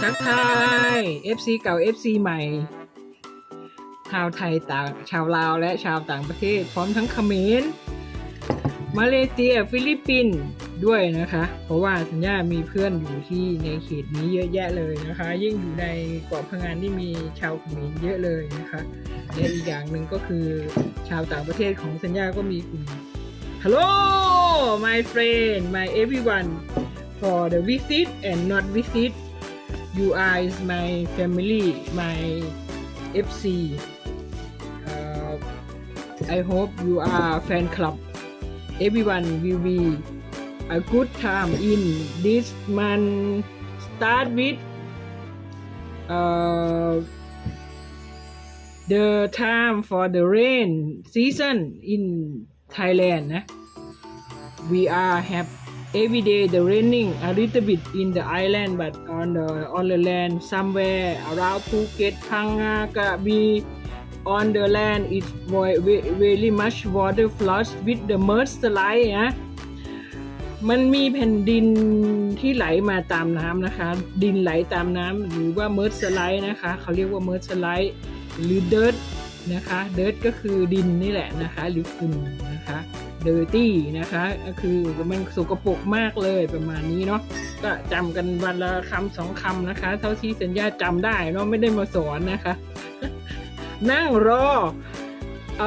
ทักทาย FC เก่า FC ใหม่ ชาวไทยต่างชาวลาวและชาวต่างประเทศ พร้อมทั้งเขมรมาเลเซียฟิลิปปินส์ด้วยนะคะ เพราะว่าสัญญามีเพื่อนอยู่ที่ในเขตนี้เยอะแยะเลยนะคะ ยิ่งอยู่ในเกาะพังงานที่มีชาวเขมรเยอะเลยนะคะและอีกอย่างหนึ่งก็คือชาวต่างประเทศของสัญญาก็มีกลุ่ม Hello my friend my everyone for the visit and not visit you are is my family my FC uh, I hope you are fan club. Everyone will be a good time in this month. Start with uh, the time for the rain season in Thailand นะ we are have every day the raining a little bit in the island but on the on the land somewhere around Phuket Phanga Krabi on the land it's very very much water flush with the mudslide นะมันมีแผ่นดินที่ไหลมาตามน้ำนะคะ ดินไหลตามน้ำหรือว่าเมิร์สไลด์นะคะ เขาเรียกว่าเมิร์สไลด์หรือเดิร์ดนะคะ เดิร์ดก็คือดินนี่แหละนะคะ หรือฝุ่นนะคะ เดอร์ตี้นะคะก็คือมันสกปรกมากเลยประมาณนี้เนาะก็จำกันวันละคำสองคำนะคะ เท่าที่สัญญาจำได้เนาะไม่ได้มาสอนนะคะ นั่งรออ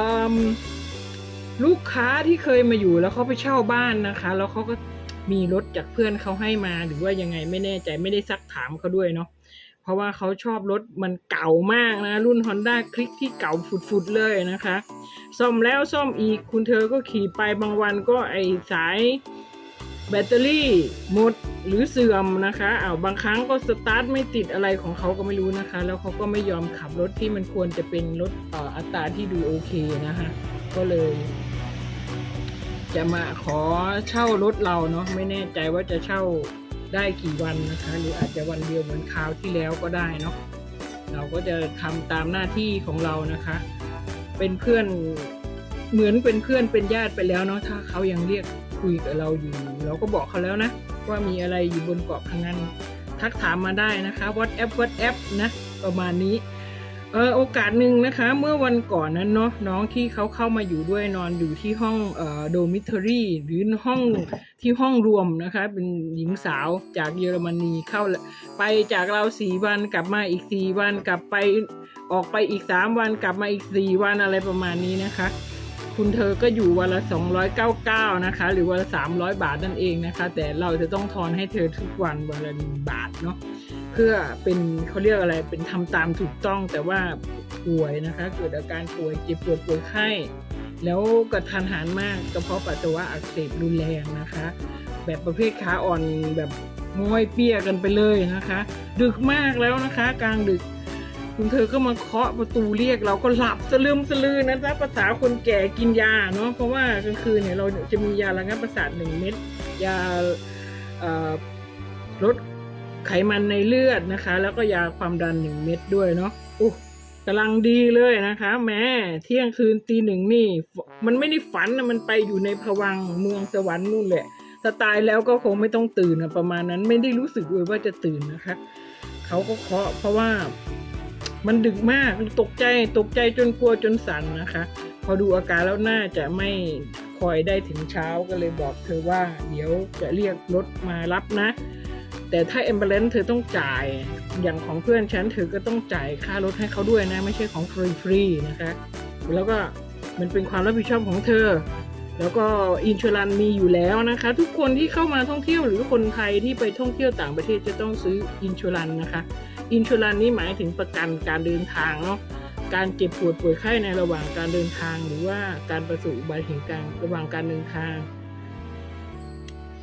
ลูกค้าที่เคยมาอยู่แล้วเขาไปเช่าบ้านนะคะ แล้วเขาก็มีรถจากเพื่อนเขาให้มาหรือว่ายังไงไม่แน่ใจไม่ได้ซักถามเขาด้วยเนาะ เพราะว่าเขาชอบรถมันเก่ามากนะ รุ่น Honda คลิกที่เก่าฟุดๆเลยนะคะ ซ่อมแล้วซ่อมอีกคุณเธอก็ขี่ไปบางวันก็ไอสายแบตเตอรี่หมดหรือเสื่อมนะคะอ้าวบางครั้งก็สตาร์ทไม่ติดอะไรของเขาก็ไม่รู้นะคะ แล้วเขาก็ไม่ยอมขับรถที่มันควรจะเป็นรถอ่ออัตราที่ดูโอเคนะคะก็เลย จะมาขอเช่ารถเราเนาะไม่แน่ใจว่าจะเช่า ได้กี่วันนะคะ หรืออาจจะวันเดียวเหมือนคราวที่แล้วก็ได้เนาะเราก็จะทำตามหน้าที่ของเรานะคะ เป็นเพื่อนเหมือนเป็นเพื่อนเป็นญาติไปแล้วเนาะถ้าเขายังเรียกคุยกับเราอยู่ เราก็บอกเขาแล้วนะ ว่ามีอะไรอยู่บนเกาะพังงานทักถามมาได้นะคะ WhatsApp WhatsApp นะประมาณนี้ เออโอกาสหนึ่งนะคะ เมื่อวันก่อนนั้นเนาะน้องที่เขาเข้ามาอยู่ด้วยนอนอยู่ที่ห้องเอ่อโดมิทอรี่หรือห้องที่ห้องรวมนะคะ เป็นหญิงสาวจากเยอรมนีเข้าไปจากเราสี่วันกลับมาอีกสี่วันกลับไปออกไปอีก3วันกลับมาอีก4วันอะไรประมาณนี้นะคะ คุณเธอก็อยู่วันละ 299 นะคะ หรือวันละ 300 บาทนั่นเองนะคะ แต่เราจะต้องทอนให้เธอทุกวันวันละ1บาทเนาะเพื่อเป็นเขาเรียกอะไรเป็นทำตามถูกต้องแต่ว่าป่วยนะคะ เกิดอาการป่วยเจ็บปวดป่วยไข้แล้วกระทันหันมากกระเพาะปัสสาวะอักเสบรุนแรงนะคะ แบบประเภทขาอ่อนแบบม้อยเปี้ยกันไปเลยนะคะ ดึกมากแล้วนะคะ กลางดึก คุณเธอก็มาเคาะประตูเรียกเราก็หลับสลืมสลือนะจ๊ะภาษาคนแก่กินยาเนาะเพราะว่ากลางคืนเนี่ยเราจะมียาระงับประสาทหนึ่งเม็ดยาลดไขมันในเลือดนะคะ แล้วก็ยาความดันหนึ่งเม็ดด้วยเนาะอู้กำลังดีเลยนะคะ แม้เที่ยงคืนตีหนึ่งนี่ มันไม่ได้ฝันนะมันไปอยู่ในภวังเมืองสวรรค์นู่นแหละถ้าตายแล้วก็คงไม่ต้องตื่นนะประมาณนั้นไม่ได้รู้สึกเลยว่าจะตื่นนะคะ เขาก็เคาะเพราะว่า มันดึกมากตกใจตกใจจนกลัวจนสั่นนะคะ พอดูอาการแล้วน่าจะไม่คอยได้ถึงเช้าก็เลยบอกเธอว่า เดี๋ยวจะเรียกรถมารับนะ แต่ถ้าเอมเบลนเธอต้องจ่ายอย่างของเพื่อนฉันเธอก็ต้องจ่ายค่ารถให้เขาด้วยนะ ไม่ใช่ของฟรีๆนะคะ แล้วก็มันเป็นความรับผิดชอบของเธอ แล้วก็อินช r รันมีอยู่แล้วนะคะ ทุกคนที่เข้ามาท่องเที่ยวหรือคนไทยที่ไปท่องเที่ยวต่างประเทศจะต้องซื้ออินช r รันนะคะ อินช r รันนี่หมายถึงประกันการเดินทางเนาะการเจ็บปวดป่วยไข้ในระหว่างการเดินทาง หรือว่าการประสบอุบัติเหตุการระหว่างการเดินทาง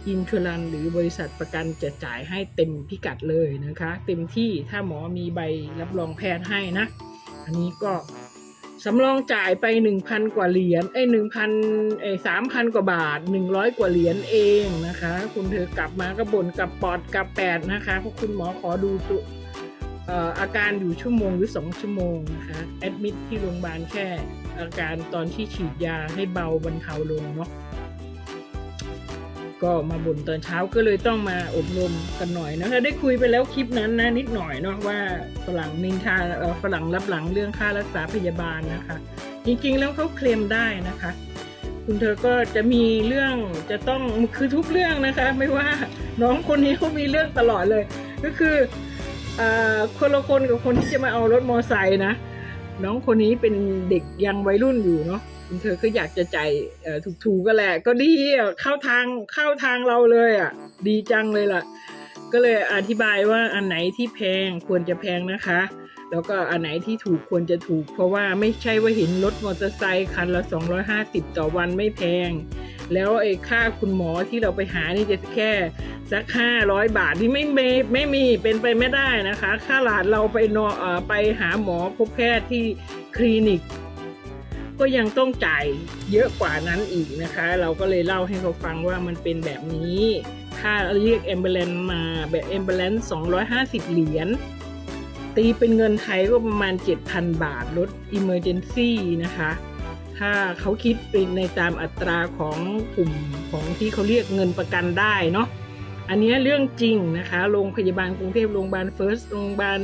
อินช r รันหรือบริษัทประกันจะจ่ายให้เต็มพิกัดเลยนะคะ เต็มที่ถ้าหมอมีใบรับรองแพทย์ให้นะ อันนี้ก็สำรองจ่ายไป 1,000 กว่าเหรียญเอ้ย1,000เอ้ย3,000กว่าบาท 100 กว่าเหรียญเองนะคะ คุณเธอกลับมาก็บ่นกับปอดกับแปดนะคะเพราะคุณหมอขอดูตัวเอาการอยู่ชั่วโมงหรือ 2 ชั่วโมงนะคะแอดมิดที่โรงพยาบาลแค่อาการตอนที่ฉีดยาให้เบาบรรเทาลงเนาะก็มาบ่นตอนเช้าก็เลยต้องมาอบรมกันหน่อยนะคะได้คุยไปแล้วคลิปนั้นนะนิดหน่อยเนาะว่าฝรั่งนินทาฝรั่งรับหลังเรื่องค่ารักษาพยาบาลนะคะ จริงๆแล้วเขาเคลมได้นะคะ คุณเธอก็จะมีเรื่องจะต้องคือทุกเรื่องนะคะ ไม่ว่าน้องคนนี้เขามีเรื่องตลอดเลย ก็คือ คนละคนกับคนที่จะมาเอารถมอไซค์นะ น้องคนนี้เป็นเด็กยังวัยรุ่นอยู่เนาะเธอก็อยากจะจ่ายถูกๆก็แหละ ก็ดีเข้าทางเข้าทางเราเลยอะ ดีจังเลยล่ะ ก็เลยอธิบายว่าอันไหนที่แพงควรจะแพงนะคะ แล้วก็อันไหนที่ถูกควรจะถูก เพราะว่าไม่ใช่ว่าเห็นรถมอเตอร์ไซค์คันละ 250 ต่อวันไม่แพง แล้วไอ้ค่าคุณหมอที่เราไปหานี่จะแค่สัก500บาทที่ไม่ไม่ไม่มีเป็นไปไม่ได้นะคะ ค่าหลาดเราไปนอเอ่อไปหาหมอพบแพทย์ที่คลินิก ก็ยังต้องจ่ายเยอะกว่านั้นอีกนะคะ เราก็เลยเล่าให้เขาฟังว่ามันเป็นแบบนี้ ค่าเรียก ambulance มาแบบ ambulance 250เหรียญตีเป็นเงินไทยก็ประมาณ 7,000 บาทรถ emergency นะคะ ถ้าเขาคิดเป็นในตามอัตราของกลุ่มของที่เขาเรียกเงินประกันได้เนาะอันนี้เรื่องจริงนะคะโรงพยาบาลกรุงเทพโรงพยาบาลเฟิร์สโรงพยาบาล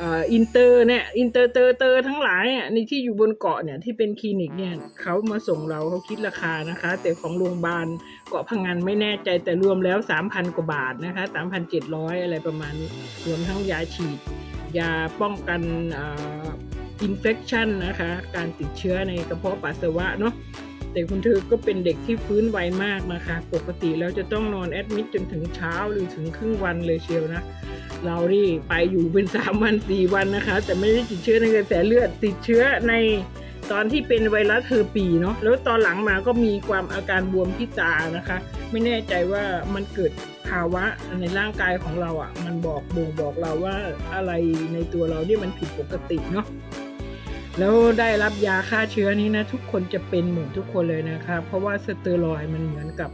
อ่ออินเตอร์เนี่ยอินเตอร์เตอร์เตอร์ทั้งหลายอะในที่อยู่บนเกาะเนี่ยที่เป็นคลินิกเนี่ยเขามาส่งเราเขาคิดราคานะคะ แต่ของโรงพยาบาลเกาะพังงานไม่แน่ใจแต่รวมแล้ว 3,000 กว่าบาทนะคะ3,700 อะไรประมาณนี้รวมทั้งยาฉีด ยาป้องกัน อินเฟคชันนะคะ การติดเชื้อในกระเพาะปัสสาวะเนาะแต่คุณเธอก็เป็นเด็กที่ฟื้นไวมากนะคะ ปกติแล้วจะต้องนอนแอดมิดจนถึงเช้าหรือถึงครึ่งวันเลยเชียวนะ เรานี่ไปอยู่เป็น 3 วัน 4 วันนะคะ แต่ไม่ได้ติดเชื้อในกระแสเลือดติดเชื้อในตอนที่เป็นไวรัสเฮอร์ปีเนาะแล้วตอนหลังมาก็มีความอาการบวมที่ตานะคะ ไม่แน่ใจว่ามันเกิดภาวะในร่างกายของเราอะ่ะ มันบอกบ่งบอกเราว่าอะไรในตัวเราที่มันผิดปกติเนาะ แล้วได้รับยาฆ่าเชื้อนี้นะทุกคนจะเป็นหมดทุกคนเลยนะคะเพราะว่าสเตียรอยมันเหมือนกับ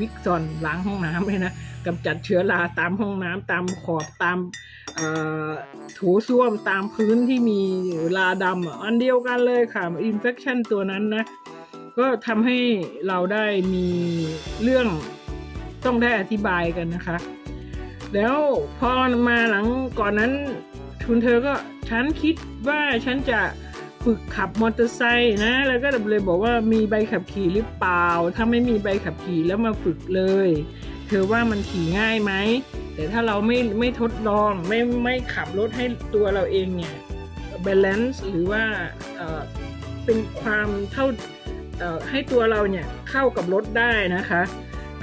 วิกซอนล้างห้องน้ำเลยนะกำจัดเชื้อราตามห้องน้ำตามขอบตามถูส้วมตามพื้นที่มีลาดำอันเดียวกันเลยค่ะอินเฟคชันตัวนั้นนะก็ทำให้เราได้มีเรื่องต้องได้อธิบายกันนะคะ แล้วพอมาหลังก่อนนั้น คุณเธอก็ฉันคิดว่าฉันจะ ฝึกขับมอเตอร์ไซค์นะ แล้วก็เลยบอกว่ามีใบขับขี่หรือเปล่า ถ้าไม่มีใบขับขี่แล้วมาฝึกเลย เธอว่ามันขี่ง่ายไหม แต่ถ้าเราไม่ไม่ทดลองไม่ไม่ขับรถให้ตัวเราเองเนี่ยบาลานซ์หรือว่าเออเป็นความเท่าเออให้ตัวเราเนี่ยเข้ากับรถได้นะคะ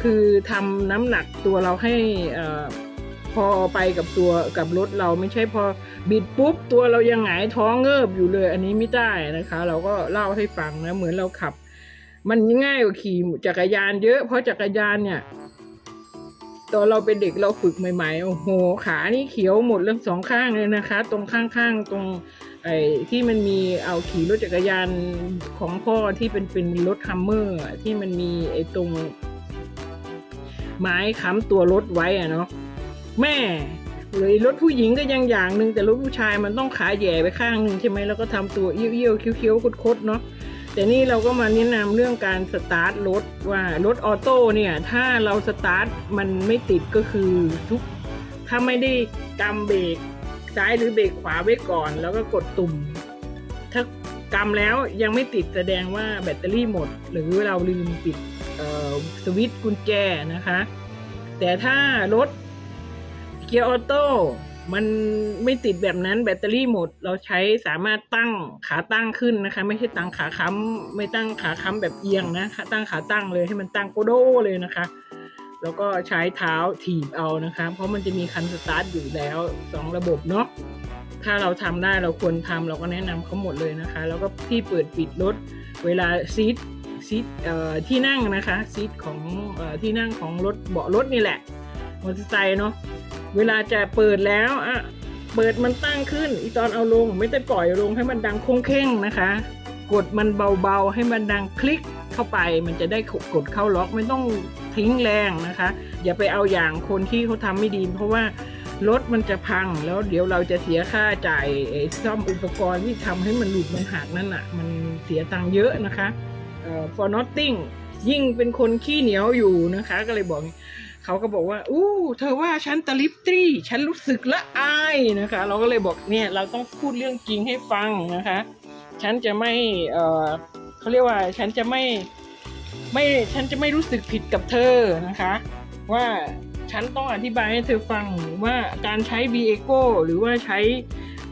คือทำน้ำหนักตัวเราให้อ่อ พอไปกับตัวกับรถเราไม่ใช่พอบิดปุ๊บตัวเรายังหงายท้องเงิบอยู่เลย อันนี้ไม่ได้นะคะ เราก็เล่าให้ฟังนะ เหมือนเราขับ มันง่ายกว่าขี่จักรยานเยอะเพราะจักรยานเนี่ยตอนเราเป็นเด็กเราฝึกใหม่ๆ โอ้โห ขานี่เขียวหมดเรื่องสองข้างเลยนะคะ ตรงข้างๆ ตรงไอ้ที่มันมีเอาขี่รถจักรยานของพ่อที่เป็นเป็นรถฮัมเมอร์ที่มันมีไอ้ตรง ไม้ค้ำตัวรถไว้อะเนาะ แม่เลยรถผู้หญิงก็ยังอย่างหนึ่งแต่รถผู้ชายมันต้องขาแย่ไปข้างหนึ่งใช่ไหมแล้วก็ทำตัวเอี้ยวๆเคี้ยวๆคดๆเนาะแต่นี่เราก็มาแนะนำเรื่องการสตาร์ทรถว่ารถออโต้เนี่ยถ้าเราสตาร์ทมันไม่ติดก็คือทุกถ้าไม่ได้กำเบรกซ้ายหรือเบรกขวาไว้ก่อน แล้วก็กดตุ่ม ถ้ากำแล้วยังไม่ติดแสดงว่าแบตเตอรี่หมด หรือเราลืมปิดสวิตช์กุญแจนะคะ แต่ถ้ารถ เกียร์ออโต้มันไม่ติดแบบนั้นแบตเตอรี่หมด เราใช้สามารถตั้งขาตั้งขึ้นนะคะ ไม่ใช่ตั้งขาค้ำไม่ตั้งขาค้ำแบบเอียงนะตั้งขาตั้งเลยให้มันตั้งโกโดเลยนะคะ แล้วก็ใช้เท้าถีบเอานะคะ เพราะมันจะมีคันสตาร์ทอยู่แล้วสองระบบเนาะถ้าเราทำได้เราควรทำเราก็แนะนำเขาหมดเลยนะคะ แล้วก็ที่เปิดปิดรถเวลาซีทซีทที่นั่งนะคะซีทของอที่นั่งของรถเบาะรถนี่แหละมอเตอร์ไซค์เนาะ เวลาจะเปิดแล้วอะเปิดมันตั้งขึ้น อีตอนเอาลงไม่ได้ปล่อยลงให้มันดังคงเค้งนะคะ กดมันเบาๆ ให้มันดังคลิกเข้าไป มันจะได้กดเข้าล็อกไม่ต้องทิ้งแรงนะคะ อย่าไปเอาอย่างคนที่เขาทำไม่ดี เพราะว่ารถมันจะพังแล้วเดี๋ยวเราจะเสียค่าจ่ายซ่อมอุปกรณ์ที่ทำให้มันหลุดมันหักนั่นอะ มันเสียตังค์เยอะนะคะเอ่อ for nothing ยิ่งเป็นคนขี้เหนียวอยู่นะคะ ก็เลยบอก เขาก็บอกว่าอู้เธอว่าฉันตลิปตรีฉันรู้สึกละอายนะคะ เราก็เลยบอกเนี่ยเราต้องพูดเรื่องจริงให้ฟังนะคะ ฉันจะไม่เออเขาเรียกว่าฉันจะไม่ไม่ฉันจะไม่รู้สึกผิดกับเธอนะคะ ว่าฉันต้องอธิบายให้เธอฟังว่าการใช้ v ีเอโกหรือว่าใช้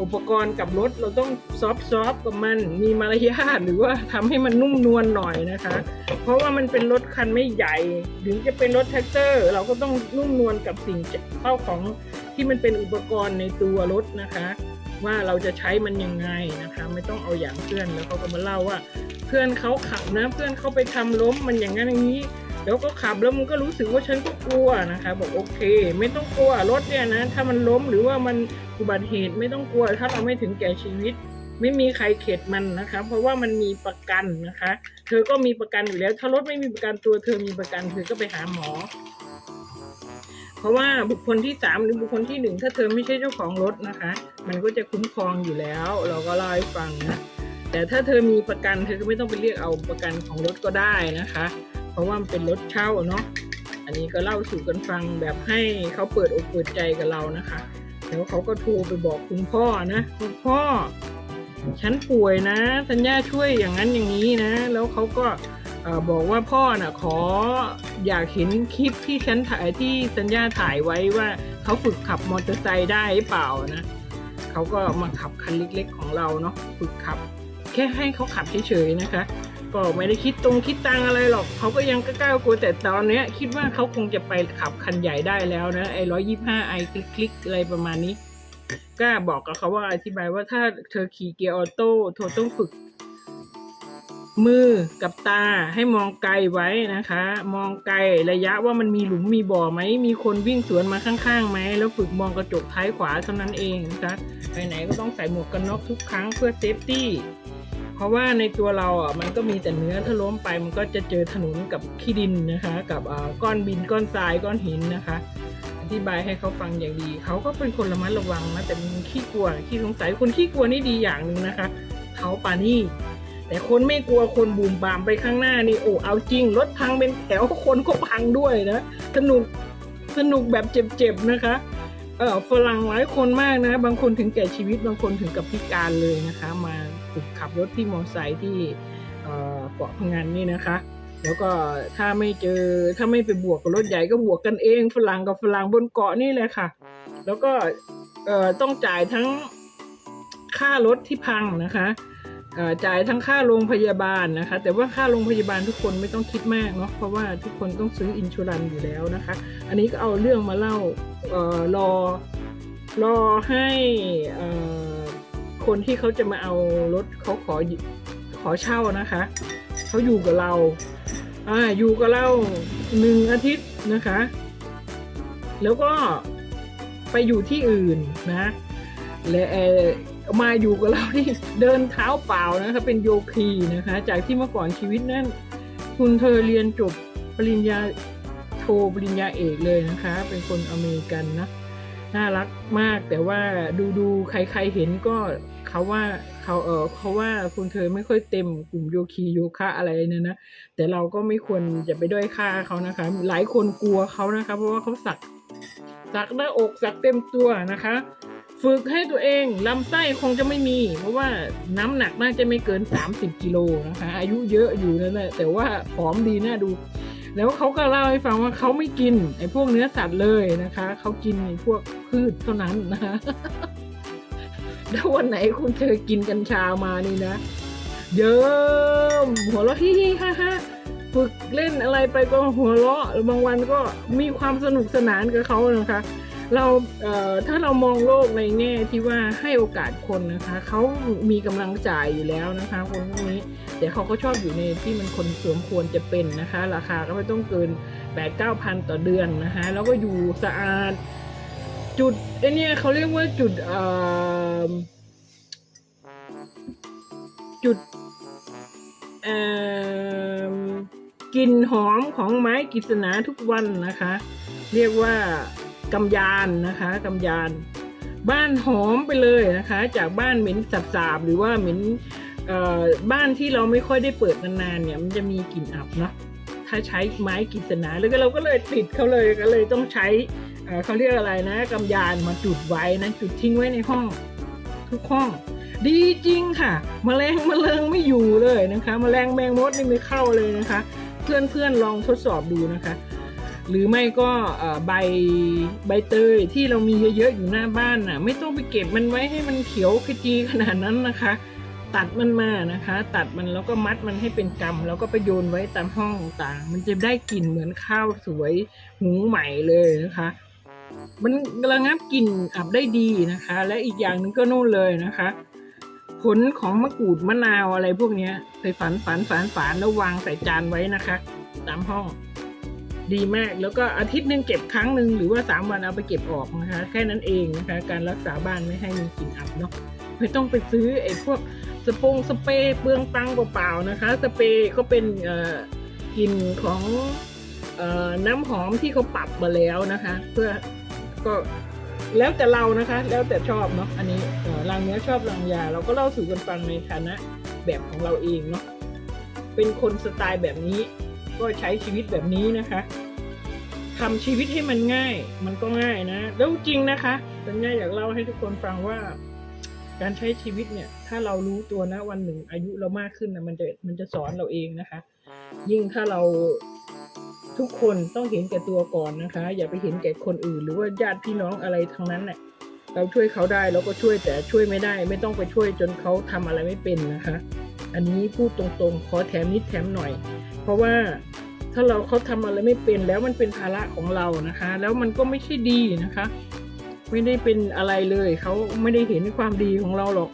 อุปกรณ์กับรถเราต้องซอฟซอฟกับมันมีมารยาทหรือว่าทำให้มันนุ่มนวลหน่อยนะคะ เพราะว่ามันเป็นรถคันไม่ใหญ่ ถึงจะเป็นรถแท็กเตอร์ เราก็ต้องนุ่มนวลกับสิ่งเข้าของที่มันเป็นอุปกรณ์ในตัวรถนะคะ ว่าเราจะใช้มันยังไงนะคะ ไม่ต้องเอาอย่างเพื่อนแล้วเขาก็มาเล่าว่า เพื่อนเขาขับนะเพื่อนเขาไปทำล้มมันอย่างนั้นอย่างนี้แล้วก็ขับแล้วมันก็รู้สึกว่าฉันก็กลัวนะคะ บอกโอเค ไม่ต้องกลัวรถเนี่ยนะ ถ้ามันล้มหรือว่ามัน อุบัติเหตุไม่ต้องกลัว ถ้าเราไม่ถึงแก่ชีวิต ไม่มีใครเข็ดมันนะคะ เพราะว่ามันมีประกันนะคะ เธอก็มีประกันอยู่แล้ว ถ้ารถไม่มีประกันตัวเธอมีประกันเธอก็ไปหาหมอ เพราะว่าบุคคลที่สามหรือบุคคลที่หนึ่งถ้าเธอไม่ใช่เจ้าของรถนะคะ มันก็จะคุ้มครองอยู่แล้ว เราก็เล่าให้ฟังนะแต่ถ้าเธอมีประกันเธอก็ไม่ต้องไปเรียกเอาประกันของรถก็ได้นะคะ เพราะว่ามันเป็นรถเช่าเนาะอันนี้ก็เล่าสู่กันฟังแบบให้เขาเปิดอกเปิดใจกับเรานะคะ แล้วเขาก็โทรไปบอกคุณพ่อนะคุณพ่อ ฉันป่วยนะ สัญญาช่วยอย่างนั้นอย่างนี้นะ แล้วเขาก็บอกว่าพ่อน่ะขออยากเห็นคลิปที่ฉันถ่ายที่สัญญาถ่ายไว้ว่าเขาฝึกขับมอเตอร์ไซค์ได้หรือเปล่านะเขาก็มาขับคันเล็กๆของเราเนาะฝึกขับ แค่ให้เขาขับเฉยๆนะคะ ก็ไม่ได้คิดตรงคิดตังอะไรหรอกเขาก็ยังกล้ากลัวแต่ตอนเนี้ย คิดว่าเขาคงจะไปขับคันใหญ่ได้แล้วนะไอ้ร้อยยี่ห้าไอคลิกๆอะไรประมาณนี้ ก็บอกกับเขาว่าอธิบายว่าถ้าเธอขี่เกียร์ออโต้เธอต้องฝึก มือกับตาให้มองไกลไว้นะคะ มองไกลระยะว่ามันมีหลุมมีบ่อไหมมีคนวิ่งสวนมาข้างๆไหมแล้วฝึกมองกระจกท้ายขวาเท่านั้นเองนะคะไปไหนก็ต้องใส่หมวกกันน็อกทุกครั้งเพื่อเซฟตี้ เพราะว่าในตัวเราอะมันก็มีแต่เนื้อถ้าล้มไปมันก็จะเจอถนนกับขี้ดินนะคะ กับอ่าก้อนบินก้อนทรายก้อนหินนะคะ อธิบายให้เขาฟังอย่างดี เขาก็เป็นคนระมัดระวังนะแต่มันขี้กลัวขี้สงสัยคนขี้กลัวนี่ดีอย่างหนึ่งนะคะเขาปานี่แต่คนไม่กลัวคนบูมบามไปข้างหน้านี่โอ้เอาจริงรถพังเป็นแถวคนก็พังด้วยนะสนุกสนุกแบบเจ็บๆนะคะเออฝรั่งหลายคนมากนะ บางคนถึงแก่ชีวิตบางคนถึงกับพิการเลยนะคะมา ฝึกขับรถที่มอเตอร์ไซค์ที่เกาะพงันนี่นะคะ แล้วก็ถ้าไม่เจอถ้าไม่ไปบวกกับรถใหญ่ก็บวกกันเองฝรั่งกับฝรั่งบนเกาะนี่แหละค่ะ แล้วก็ต้องจ่ายทั้งค่ารถที่พังนะคะจ่ายทั้งค่าโรงพยาบาลนะคะ แต่ว่าค่าโรงพยาบาลทุกคนไม่ต้องคิดมากเนาะเพราะว่าทุกคนต้องซื้ออินชูรันอยู่แล้วนะคะ อันนี้ก็เอาเรื่องมาเล่าออรอรอให้อ่อ คนที่เขาจะมาเอารถเขาขอขอเช่านะคะเขาอยู่กับเราอ่าอยู่กับเราหนึ่งอาทิตย์นะคะ แล้วก็ไปอยู่ที่อื่นนะและมาอยู่กับเราที่เดินเท้าเปล่านะคะเป็นโยคีนะคะ จากที่เมื่อก่อนชีวิตนั้นคุณเธอเรียนจบปริญญาโทปริญญาเอกเลยนะคะ เป็นคนอเมริกันนะ น่ารักมาก แต่ว่าดูดูใครๆเห็นก็เขาว่าเขาเออเขาว่าคุณเธอไม่ค่อยเต็มกลุ่มโยคีโยคะอะไรเนี่ยนะแต่เราก็ไม่ควรจะไปด้อยค่าเขานะคะ หลายคนกลัวเขานะคะ เพราะว่าเขาสักสักหน้าอกสักเต็มตัวนะคะ ฝึกให้ตัวเองลำไส้คงจะไม่มี เพราะว่าน้ำหนักน่าจะไม่เกิน 30กิโลนะคะ อายุเยอะอยู่นั่นแหละแต่ว่าผอมดีน่าดู แล้วเขาก็เล่าให้ฟังว่าเขาไม่กินไอ้พวกเนื้อสัตว์เลยนะคะ เขากินไอ้พวกพืชเท่านั้นนะคะแล้ววันไหนคุณเธอกินกัญชามานี่นะ เยิ้มหัวเราะฮิฮิฮ่าฮ่าฝึกเล่นอะไรไปก็หัวเราะ บางวันก็มีความสนุกสนานกับเขานะคะ เราเถ้าเรามองโลกในแง่ที่ว่าให้โอกาสคนนะคะเขามีกำลังจ่ายอยู่แล้วนะคะคนพวกนี้แต่เขาก็ชอบอยู่ในที่มันคนสมควรจะเป็นนะคะ ราคาก็ไม่ต้องเกิน8ปดเก้าพันต่อเดือนนะคะแล้วก็อยู่สะอาดจุดไอเนี่ยเขาเรียกว่าจุดจุดกลิ่นหอมของไม้กฤษณาทุกวันนะคะ เรียกว่า กำยานนะคะกำยาน บ้านหอมไปเลยนะคะ จากบ้านเหม็นสาบๆหรือว่าเหม็นบ้านที่เราไม่ค่อยได้เปิดนานๆเนี่ยมันจะมีกลิ่นอับเนาะถ้าใช้ไม้กฤษณาแล้วก็เราก็เลยติดเขาเลยก็เลยต้องใช้เเขาเรียกอะไรนะกำยานมาจุดไว้นะจุดทิ้งไว้ในห้องทุกห้อง ดีจริงค่ะแมลงแมลงไม่อยู่เลยนะคะแมลงแมงมดนี่ไม่เข้าเลยนะคะ เพื่อนๆลองทดสอบดูนะคะ หรือไม่ก็ใบใบเตยที่เรามีเยอะๆอยู่หน้าบ้านน่ะไม่ต้องไปเก็บมันไว้ให้มันเขียวขจีขนาดนั้นนะคะ ตัดมันมานะคะ ตัดมันแล้วก็มัดมันให้เป็นกำแล้วก็ไปโยนไว้ตามห้องต่างๆมันจะได้กลิ่นเหมือนข้าวสวยหุงใหม่เลยนะคะมันระงับกลิ่นอับได้ดีนะคะ และอีกอย่างหนึ่งก็นู่นเลยนะคะ ผลของมะกรูดมะนาวอะไรพวกนี้ไปฝันฝันฝันฝันแล้ววางใส่จานไว้นะคะ ตามห้อง ดีมากแล้วก็อาทิตย์หนึ่งเก็บครั้งหนึ่งหรือว่าสามวันเอาไปเก็บออกนะคะแค่นั้นเองนะคะการรักษาบ้านไม่ให้มีกลิ่นอับเนาะไม่ต้องไปซื้อไอ้พวกสปงสเปรย์เปลืองตังเปล่าๆนะคะ สเปรย์ก็เป็นกลิ่นของอน้ำหอมที่เขาปรับมาแล้วนะคะ เพื่อก็แล้วแต่เรานะคะ แล้วแต่ชอบเนาะอันนี้รางเนื้อชอบรางยา เราก็เล่าสู่กันฟังในฐานะแบบของเราเองเนาะเป็นคนสไตล์แบบนี้ ก็ใช้ชีวิตแบบนี้นะคะทำชีวิตให้มันง่าย มันก็ง่ายนะแล้วจริงนะคะสัญญาอยากเล่าให้ทุกคนฟังว่า การใช้ชีวิตเนี่ย ถ้าเรารู้ตัวนะวันหนึ่งอายุเรามากขึ้นนะมันจะมันจะสอนเราเองนะคะ ยิ่งถ้าเราทุกคนต้องเห็นแก่ตัวก่อนนะคะ อย่าไปเห็นแก่คนอื่น หรือว่าญาติพี่น้องอะไรทั้งนั้นแหละเราช่วยเขาได้เราก็ช่วยแต่ช่วยไม่ได้ ไม่ต้องไปช่วยจนเขาทำอะไรไม่เป็นนะคะ อันนี้พูดตรงๆ ขอแถมนิดแถมหน่อย เพราะว่าถ้าเราเขาทำอะไรไม่เป็นแล้วมันเป็นภาระของเรานะคะ แล้วมันก็ไม่ใช่ดีนะคะ ไม่ได้เป็นอะไรเลยเขาไม่ได้เห็นความดีของเราหรอก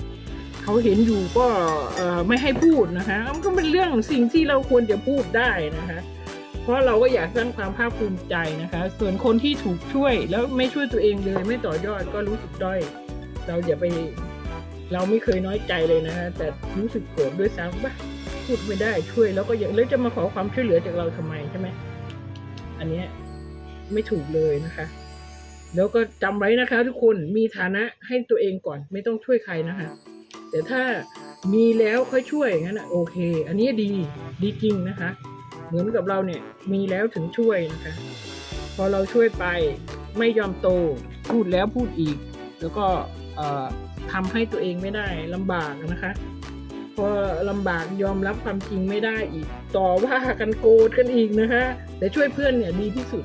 เขาเห็นอยู่ก็ไม่ให้พูดนะคะมันก็เป็นเรื่องสิ่งที่เราควรจะพูดได้นะคะ เพราะเราก็อยากสร้างความภาคภูมิใจนะคะ ส่วนคนที่ถูกช่วยแล้วไม่ช่วยตัวเองเลย ไม่ต่อยอดก็รู้สึกด้อย เราอย่าไปเราไม่เคยน้อยใจเลยนะคะแต่รู้สึกโกรธด้วยซ้ำว่า พูดไม่ได้ช่วยแล้วก็อย่างแล้วจะมาขอความช่วยเหลือจากเราทำไมใช่ไหมอันนี้ไม่ถูกเลยนะคะ แล้วก็จำไว้นะคะ ทุกคนมีฐานะให้ตัวเองก่อน ไม่ต้องช่วยใครนะคะ แต่ถ้ามีแล้วค่อยช่วยงั้นอะโอเค อันนี้ดีดีจริงนะคะ เหมือนกับเราเนี่ยมีแล้วถึงช่วยนะคะ พอเราช่วยไปไม่ยอมโต พูดแล้วพูดอีก แล้วก็ทำให้ตัวเองไม่ได้ลำบากนะคะ พอลำบากยอมรับความจริงไม่ได้อีก ต่อว่ากันโกรธกันอีกนะคะแต่ช่วยเพื่อนเนี่ยดีที่สุด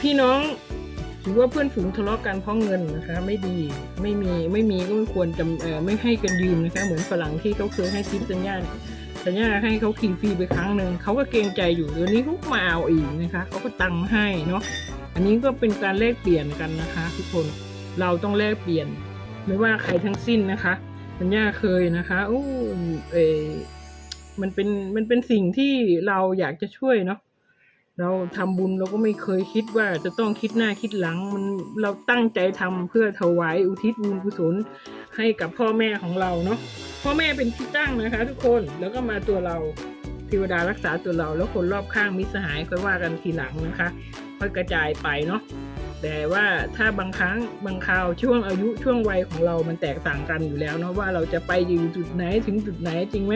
พี่น้องถือว่าเพื่อนฝูงทะเลาะกันเพราะเงินนะคะ ไม่ดีไม่มีไม่มีก็ไม่ควรจะเอ่อไม่ให้กันยืมนะคะ เหมือนฝรั่งที่เขาเคยให้ทิปสัญญาสัญญาให้เขาขี่ฟรีไปครั้งหนึ่งเขาก็เกรงใจอยู่เดี๋ยวนี้เขามาเอาอีกนะคะเขาก็ตังค์ให้เนาะอันนี้ก็เป็นการแลกเปลี่ยนกันนะคะ ทุกคนเราต้องแลกเปลี่ยน ไม่ว่าใครทั้งสิ้นนะคะสัญญาเคยนะคะโอ้เอมันเป็นมันเป็นสิ่งที่เราอยากจะช่วยเนาะเราทำบุญเราก็ไม่เคยคิดว่าจะต้องคิดหน้าคิดหลัง มันเราตั้งใจทำเพื่อถวายอุทิศบุญกุศลให้กับพ่อแม่ของเราเนาะพ่อแม่เป็นที่ตั้งนะคะ ทุกคนแล้วก็มาตัวเราเทวดารักษาตัวเรา แล้วคนรอบข้างมิสหายค่อยว่ากันทีหลังนะคะ ค่อยกระจายไปเนาะ แต่ว่าถ้าบางครั้งบางคราวช่วงอายุช่วงวัยของเรามันแตกต่างกันอยู่แล้วเนาะว่าเราจะไปอยู่จุดไหนถึงจุดไหนจริงไหม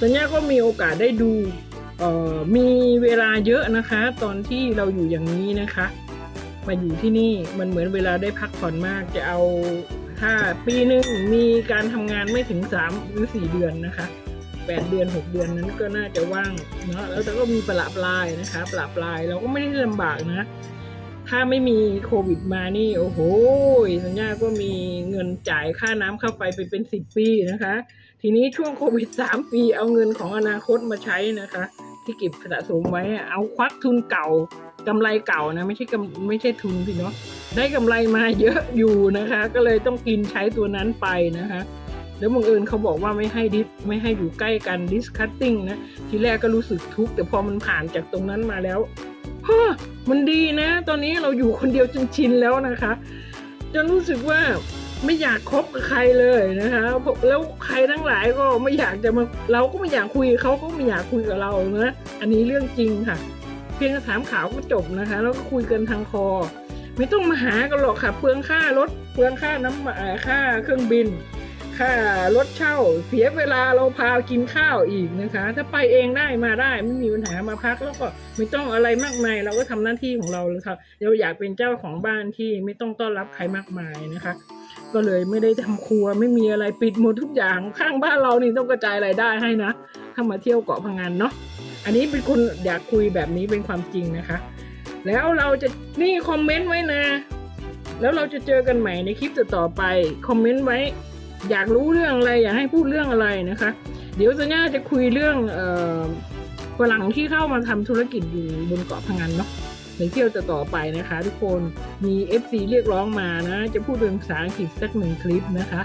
สัญญาก็มีโอกาสได้ดูมีเวลาเยอะนะคะ ตอนที่เราอยู่อย่างนี้นะคะ มาอยู่ที่นี่มันเหมือนเวลาได้พักผ่อนมากจะเอาถ้าปีหนึ่งมีการทำงานไม่ถึงสามหรือสี่เดือนนะคะแปดเดือนหกเดือนนั้นก็น่าจะว่างเนาะแล้วแต่ก็มีประละปลายนะคะประละปลายเราก็ไม่ได้ลำบากนะ ถ้าไม่มีโควิดมานี่ โอ้โหสัญญาก็มีเงินจ่ายค่าน้ำค่าไฟไปเป็นสิบปีนะคะ ทีนี้ช่วงโควิดสามปีเอาเงินของอนาคตมาใช้นะคะ ที่เก็บสะสมไว้เอาควักทุนเก่ากำไรเก่านะไม่ใช่กำไม่ใช่ทุนสิเนาะได้กำไรมาเยอะอยู่นะคะ ก็เลยต้องกินใช้ตัวนั้นไปนะคะแล้วบังเอิญเขาบอกว่าไม่ให้ดิสไม่ให้อยู่ใกล้กันดิสคัตติ้งนะ ทีแรกก็รู้สึกทุกข์แต่พอมันผ่านจากตรงนั้นมาแล้ว มันดีนะ ตอนนี้เราอยู่คนเดียวจนชินแล้วนะคะ จนรู้สึกว่าไม่อยากคบกับใครเลยนะคะ แล้วใครทั้งหลายก็ไม่อยากจะมาเราก็ไม่อยากคุยเขาก็ไม่อยากคุยกับเรานะอันนี้เรื่องจริงค่ะ เพียงถามข่าวก็จบนะคะ แล้วก็คุยกันทางคอ ไม่ต้องมาหากันหรอกค่ะเปลืองค่ารถเปลืองค่าน้ำมันค่าเครื่องบิน ค่ารถเช่า เสียเวลาเราพากินข้าวอีกนะคะ ถ้าไปเองได้มาได้ไม่มีปัญหามาพักแล้วก็ไม่ต้องอะไรมากมายเราก็ทำหน้าที่ของเราเลยครับเราอยากเป็นเจ้าของบ้านที่ไม่ต้องต้อนรับใครมากมายนะคะ ก็เลยไม่ได้ทำครัวไม่มีอะไรปิดหมดทุกอย่างข้างบ้านเรานี่ต้องกระจายรายได้ให้นะถ้ามาเที่ยวเกาะพังงานเนาะอันนี้เป็นคนอยากคุยแบบนี้เป็นความจริงนะคะ แล้วเราจะนี่คอมเมนต์ไว้นะแล้วเราจะเจอกันใหม่ในคลิปต่อๆไป คอมเมนต์ไว้ อยากรู้เรื่องอะไรอยากให้พูดเรื่องอะไรนะคะ เดี๋ยวสัญญาจะคุยเรื่องฝรั่งที่เข้ามาทำธุรกิจอยู่บนเกาะพังงานเนาะในเที่ยวจะต่อไปนะคะ ทุกคนมี FC เรียกร้องมานะ จะพูดเป็นภาษาอังกฤษสักหนึ่งคลิปนะคะ